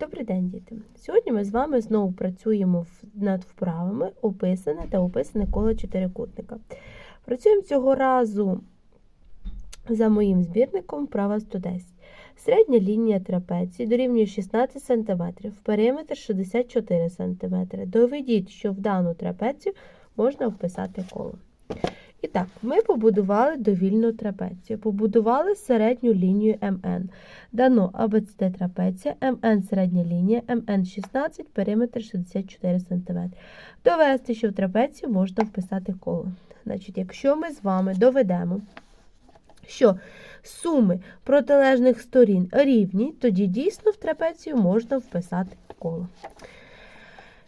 Добрий день, діти! Сьогодні ми з вами знову працюємо над вправами описане та описане коло чотирикутника. Працюємо цього разу за моїм збірником вправа 110. Середня лінія трапеції дорівнює 16 см, периметр 64 см. Доведіть, що в дану трапецію можна вписати коло. І так, ми побудували довільну трапецію, побудували середню лінію МН. Дано АБЦД трапеція, МН середня лінія, МН 16, периметр 64 см. Довести, що в трапецію можна вписати коло. Значить, якщо ми з вами доведемо, що суми протилежних сторін рівні, тоді дійсно в трапецію можна вписати коло.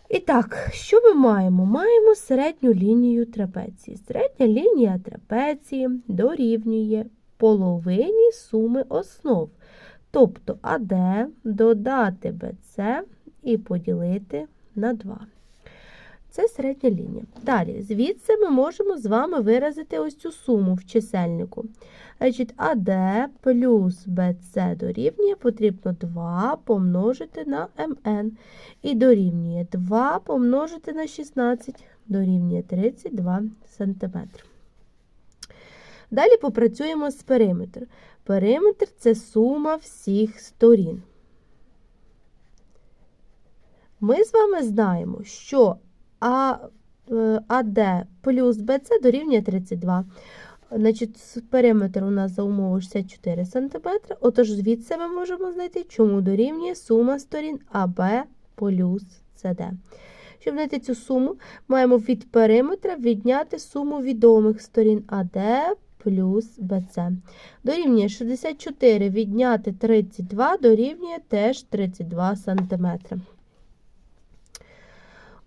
І так, що ми маємо? Маємо середню лінію трапеції. Середня лінія трапеції дорівнює половині суми основ. Тобто АД додати БЦ і поділити на 2. Це середня лінія. Далі, звідси ми можемо з вами виразити ось цю суму в чисельнику. Значить, АД плюс БЦ дорівнює, потрібно 2 помножити на МН. І дорівнює 2 помножити на 16, дорівнює 32 см. Далі попрацюємо з периметр. Периметр це сума всіх сторін. Ми з вами знаємо, що АД плюс БЦ дорівнює 32. Значить, периметр у нас за умовою 64 см. Отож, звідси ми можемо знайти, чому дорівнює сума сторін АБ плюс СД. Щоб знайти цю суму, маємо від периметра відняти суму відомих сторін АД плюс БЦ. Дорівнює 64 відняти 32 дорівнює теж 32 см.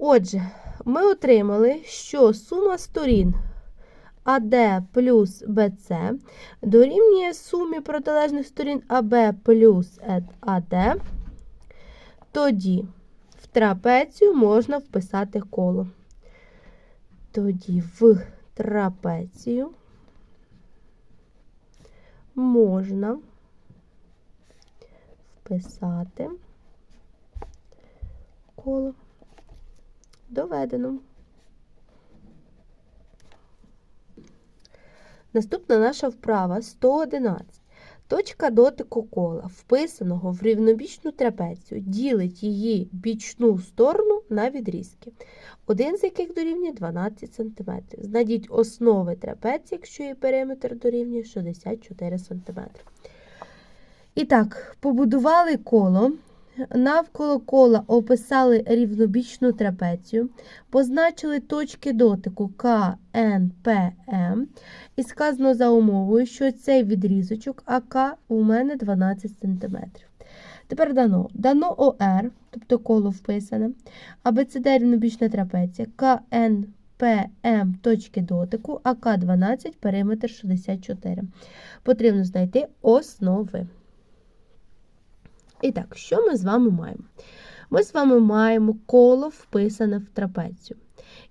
Отже, ми отримали, що сума сторін АД плюс БЦ дорівнює сумі протилежних сторін АБ плюс АД. Тоді в трапецію можна вписати коло. Тоді в трапецію можна вписати коло. Доведено. Наступна наша вправа 111. Точка дотику кола, вписаного в рівнобічну трапецію, ділить її бічну сторону на відрізки, один з яких дорівнює 12 см. Знайдіть основи трапеції, якщо її периметр дорівнює 64 см. І так, побудували коло. Навколо кола описали рівнобічну трапецію, позначили точки дотику К, Н, П, М. І сказано за умовою, що цей відрізочок АК у мене 12 см. Тепер дано дано ОР, тобто коло вписане, АБЦД рівнобічна трапеція, КН, ПМ точки дотику, АК 12, периметр 64. Потрібно знайти основи. І так, що ми з вами маємо? Ми з вами маємо коло вписане в трапецію.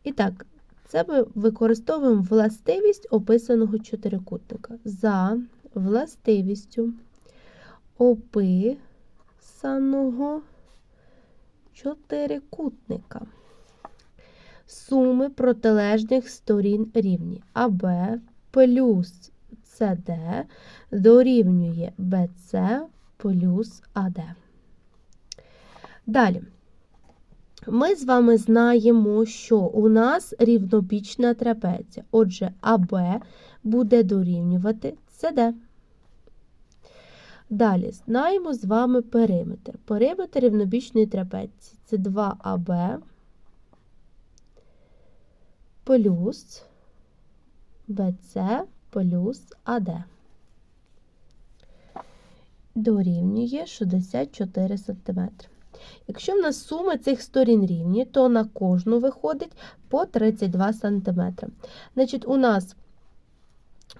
І так, це ми використовуємо властивість описаного чотирикутника. За властивістю описаного чотирикутника. Суми протилежних сторін рівні АБ плюс СД дорівнює БЦ плюс АД. Далі. Ми з вами знаємо, що у нас рівнобічна трапеція. Отже, АБ буде дорівнювати СД. Далі знаємо з вами периметр. Периметр рівнобічної трапеції це 2АБ плюс БЦ плюс АД. Дорівнює 64 см. Якщо в нас суми цих сторін рівні, то на кожну виходить по 32 см. Значить, у нас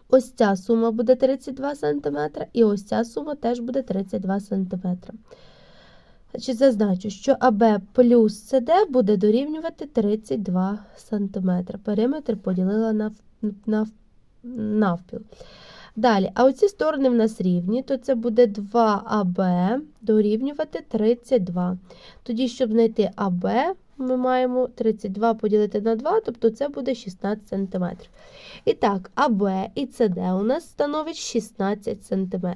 ось ця сума буде 32 см, і ось ця сума теж буде 32 см. Значить, зазначу, що АБ плюс СД буде дорівнювати 32 см. Периметр поділила на, на навпіл. Далі, а оці сторони в нас рівні, то це буде 2АБ дорівнювати 32. Тоді, щоб знайти АБ, ми маємо 32 поділити на 2, тобто це буде 16 см. І так, АБ і СД у нас становить 16 см.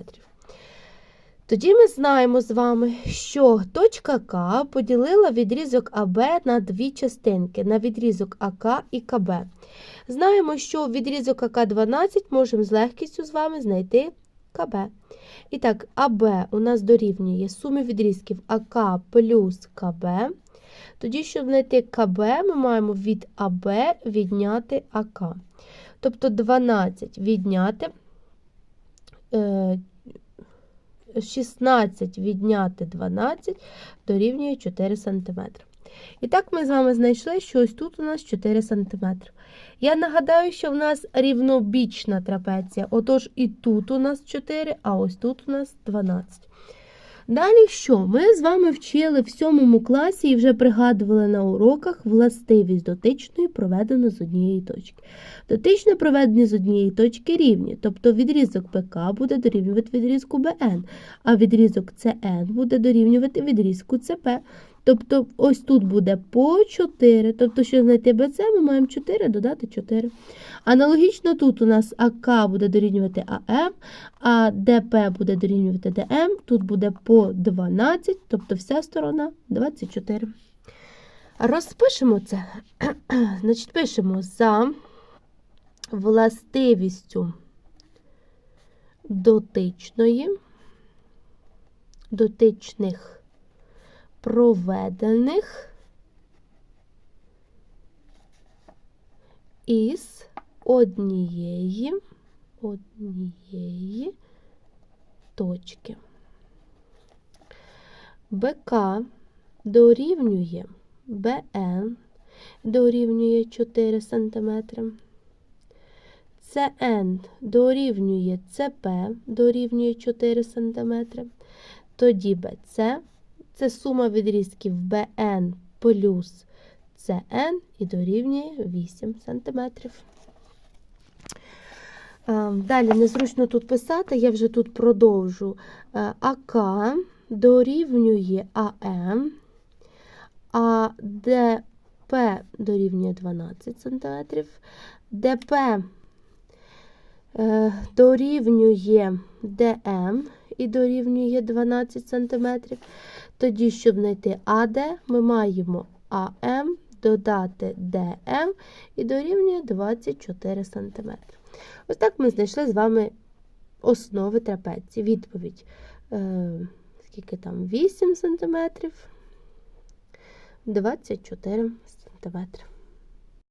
Тоді ми знаємо з вами, що точка К поділила відрізок АБ на дві частинки, на відрізок АК і КБ. Знаємо, що відрізок АК 12 можемо з легкістю з вами знайти КБ. І так, АБ у нас дорівнює сумі відрізків АК плюс КБ. Тоді, щоб знайти КБ, ми маємо від АБ відняти АК. Тобто 12 відняти. Е, 16 відняти 12 дорівнює 4 см. І так ми з вами знайшли, що ось тут у нас 4 см. Я нагадаю, що в нас рівнобічна трапеція. Отож, і тут у нас 4, а ось тут у нас 12. Далі що? Ми з вами вчили в сьомому класі і вже пригадували на уроках властивість дотичної проведено з однієї точки. Дотично проведені з однієї точки рівні, тобто відрізок ПК буде дорівнювати відрізку БН, а відрізок СН буде дорівнювати відрізку ЦП. Тобто ось тут буде по 4. Тобто, щоб знайти БЦ, ми маємо 4 додати 4. Аналогічно тут у нас АК буде дорівнювати АМ, а ДП буде дорівнювати ДМ. Тут буде по 12, тобто вся сторона 24. Розпишемо це. Значить, пишемо за властивістю дотичної, дотичних проведених із однієї, однієї точки. БК дорівнює БН дорівнює 4 см. ЦН дорівнює ЦП дорівнює 4 см. Тоді БЦ це сума відрізків БН плюс ЦН і дорівнює 8 см. Далі незручно тут писати, я вже тут продовжу. Е, АК дорівнює АМ, а ДП дорівнює 12 см, ДП е, дорівнює ДМ і дорівнює 12 см. Тоді, щоб знайти АД, ми маємо АМ додати ДМ і дорівнює 24 см. Ось так ми знайшли з вами основи трапеції. Відповідь, е, скільки там 8 см, 24 см.